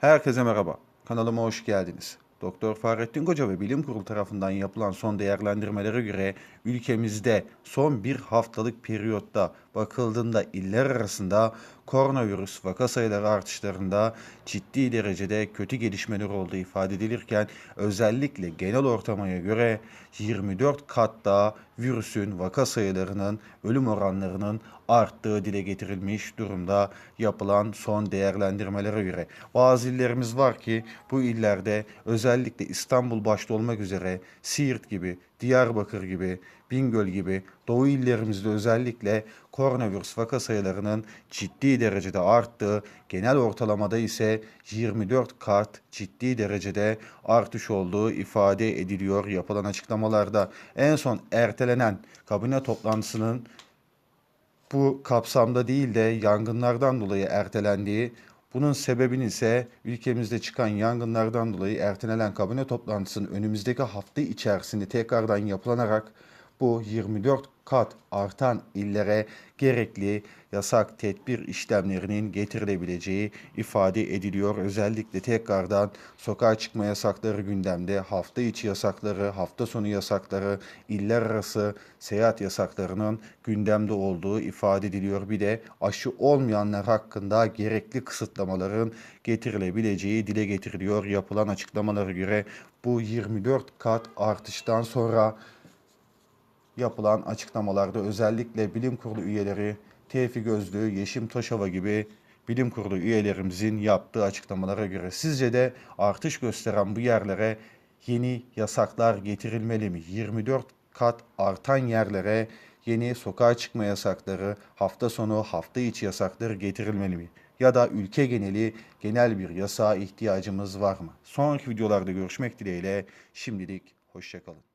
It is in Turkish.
Herkese merhaba. Kanalıma hoş geldiniz. Doktor Fahrettin Koca ve Bilim Kurulu tarafından yapılan son değerlendirmelere göre ülkemizde son bir haftalık periyotta bakıldığında iller arasında koronavirüs vaka sayıları artışlarında ciddi derecede kötü gelişmeler olduğu ifade edilirken özellikle genel ortamaya göre 24 kat daha virüsün vaka sayılarının ölüm oranlarının arttığı dile getirilmiş durumda yapılan son değerlendirmelere göre. Bazı illerimiz var ki bu illerde özellikle İstanbul başta olmak üzere Siirt gibi, Diyarbakır gibi, Bingöl gibi doğu illerimizde özellikle koronavirüs vaka sayılarının ciddi derecede arttığı, genel ortalamada ise 24 kat ciddi derecede artış olduğu ifade ediliyor yapılan açıklamalarda. En son ertelenen kabine toplantısının bu kapsamda değil de yangınlardan dolayı ertelendiği, bunun sebebini ise ülkemizde çıkan yangınlardan dolayı ertelenen kabine toplantısının önümüzdeki hafta içerisinde tekrardan yapılarak bu 24 kat artan illere gerekli yasak tedbir işlemlerinin getirilebileceği ifade ediliyor. Özellikle tekrardan sokağa çıkma yasakları gündemde, hafta içi yasakları, hafta sonu yasakları, iller arası seyahat yasaklarının gündemde olduğu ifade ediliyor. Bir de aşı olmayanlar hakkında gerekli kısıtlamaların getirilebileceği dile getiriliyor. Yapılan açıklamalara göre bu 24 kat artıştan sonra yapılan açıklamalarda özellikle bilim kurulu üyeleri Tevfik Özlü, Yeşim Taşova gibi bilim kurulu üyelerimizin yaptığı açıklamalara göre sizce de artış gösteren bu yerlere yeni yasaklar getirilmeli mi? 24 kat artan yerlere yeni sokağa çıkma yasakları, hafta sonu, hafta içi yasakları getirilmeli mi? Ya da ülke geneli genel bir yasağa ihtiyacımız var mı? Sonraki videolarda görüşmek dileğiyle şimdilik hoşçakalın.